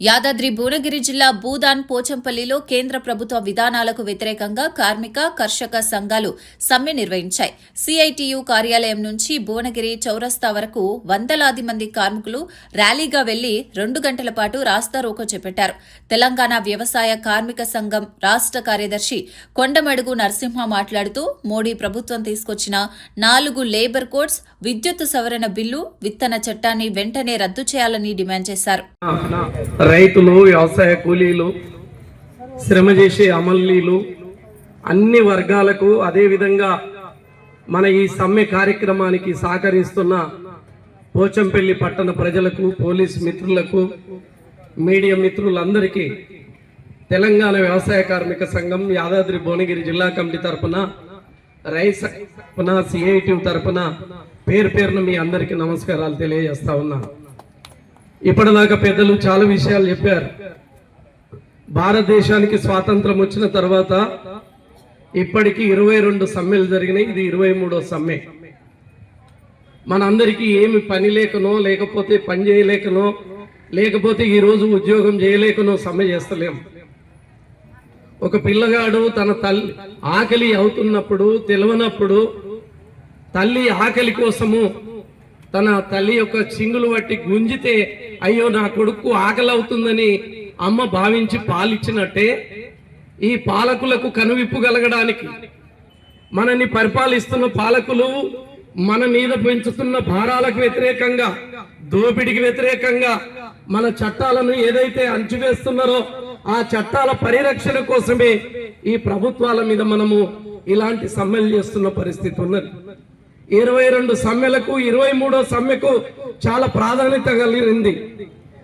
యాదాద్రి భువనగిరి జిల్లా భూదాన్ పోచంపల్లిలో కేంద్ర ప్రభుత్వ విధానాలకు వ్యతిరేకంగా కార్మిక కర్షక సంఘాలు సమ్మె నిర్వహించాయి. సిఐటియు కార్యాలయం నుంచి భువనగిరి చౌరస్తా వరకు వందలాది మంది కార్మికులు ర్యాలీగా వెళ్ళి రెండు గంటల పాటు రాస్తారోకో చేపట్టారు. తెలంగాణ వ్యవసాయ కార్మిక సంఘం రాష్ట్ర కార్యదర్శి కొండమడుగు నరసింహ మాట్లాడుతూ మోడీ ప్రభుత్వం తీసుకొచ్చిన నాలుగు లేబర్ కోడ్స్ విద్యుత్ సవరణ బిల్లు విత్తన చట్టాన్ని వెంటనే రద్దు చేయాలని డిమాండ్ చేశారు. రైతులు వ్యవసాయ కూలీలు శ్రమ చేసే అమల్లీలు అన్ని వర్గాలకు అదేవిధంగా మన ఈ సమ్మె కార్యక్రమానికి సహకరిస్తున్న పోచంపల్లి పట్టణ ప్రజలకు పోలీస్ మిత్రులకు మీడియా మిత్రులందరికీ తెలంగాణ వ్యవసాయ కార్మిక సంఘం యాదాద్రి భువనగిరి జిల్లా కమిటీ తరఫున రైస్ తరఫున సిఐటి తరఫున పేరు పేరున మీ అందరికీ నమస్కారాలు తెలియజేస్తా ఉన్నాను ఇప్పటిదాకా పెద్దలు చాలా విషయాలు చెప్పారు. భారతదేశానికి స్వాతంత్రం వచ్చిన తర్వాత ఇప్పటికి ఇరవై రెండు సమ్మెలు జరిగినాయి. ఇది ఇరవై మూడో సమ్మె. మనందరికీ ఏమి పని లేకనో లేకపోతే పని చేయలేకనో లేకపోతే ఈరోజు ఉద్యోగం చేయలేకనో సమ్మె చేస్తలేం. ఒక పిల్లగాడు తన తల్లి ఆకలి అవుతున్నప్పుడు తెలియనప్పుడు తల్లి ఆకలి కోసము తన తల్లి యొక్క చింగులు వట్టి గుంజితే అయ్యో నా కొడుకు ఆకలి అవుతుందని అమ్మ భావించి పాలిచ్చినట్టే ఈ పాలకులకు కనువిప్పు కలగడానికి మనని పరిపాలిస్తున్న పాలకులు మన మీద పెంచుతున్న భారాలకు వ్యతిరేకంగా దోపిడికి వ్యతిరేకంగా మన చట్టాలను ఏదైతే అంచువేస్తున్నారో ఆ చట్టాల పరిరక్షణ కోసమే ఈ ప్రభుత్వాల మీద మనము ఇలాంటి సమ్మెలు చేస్తున్న పరిస్థితి ఉన్నది. ఇరవై రెండు సమ్మెలకు ఇరవై మూడో సమ్మెకు చాలా ప్రాధాన్యత కలిగింది.